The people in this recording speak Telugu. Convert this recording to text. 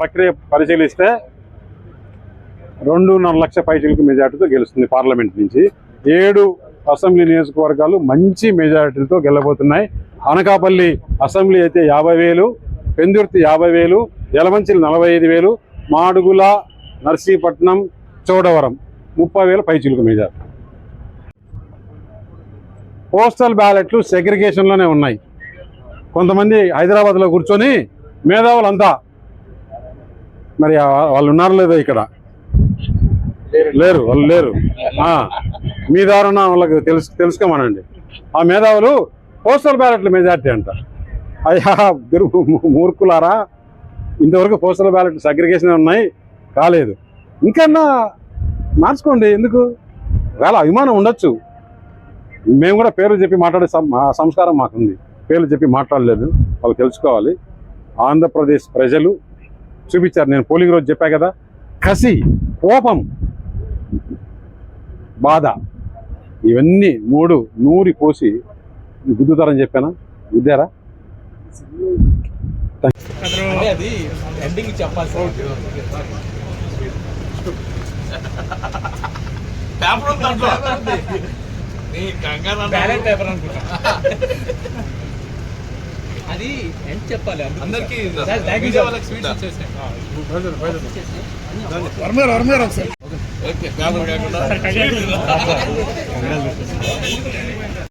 ప్రక్రియ పరిశీలిస్తే రెండున్నర లక్ష పైచీలకు మెజార్టీతో గెలుస్తుంది పార్లమెంట్ నుంచి. ఏడు అసెంబ్లీ నియోజకవర్గాలు మంచి మెజారిటీలతో గెలబోతున్నాయి అనకాపల్లి అసెంబ్లీ అయితే యాభై వేలు పెందుర్తి యాభై వేలు ఎలమంచిలు నలభై ఐదు వేలు మాడుగుల నర్సీపట్నం చోడవరం ముప్పై వేల పైచీలకు మెజార్టీ. పోస్టల్ బ్యాలెట్లు సెగ్రిగేషన్లోనే ఉన్నాయి. కొంతమంది హైదరాబాద్లో కూర్చొని మేధావులంతా. మరి వాళ్ళు ఉన్నారు లేదో ఇక్కడ? లేరు వాళ్ళు లేరు. మీ దారుణ వాళ్ళకి తెలుసు తెలుసుకోమనండి. ఆ మేధావులు పోస్టల్ బ్యాలెట్ల మెజార్టీ అంట. అయ్యా మూర్ఖులారా. ఇంతవరకు పోస్టల్ బ్యాలెట్ సగ్రిగేషన్ ఉన్నాయి కాలేదు. ఇంకన్నా మార్చుకోండి ఎందుకు? వేళ అభిమానం ఉండొచ్చు. మేము కూడా పేరు చెప్పి మాట్లాడే సం- సంస్కారం మాకుంది. పేర్లు చెప్పి మాట్లాడలేదు. వాళ్ళు తెలుసుకోవాలి. ఆంధ్రప్రదేశ్ ప్రజలు చూపించారు. నేను పోలింగ్ రోజు చెప్పా కదా కసి కోపం బాధ ఇవన్నీ మూడు నూరి పోసి గుద్దుతారని చెప్పానా? గుద్దారా పేపర్ పేపర్ అనుకుంటా. అది ఎండ్ చెప్పాలి అందరికీ వాళ్ళకి స్వీట్స్ ఓకే.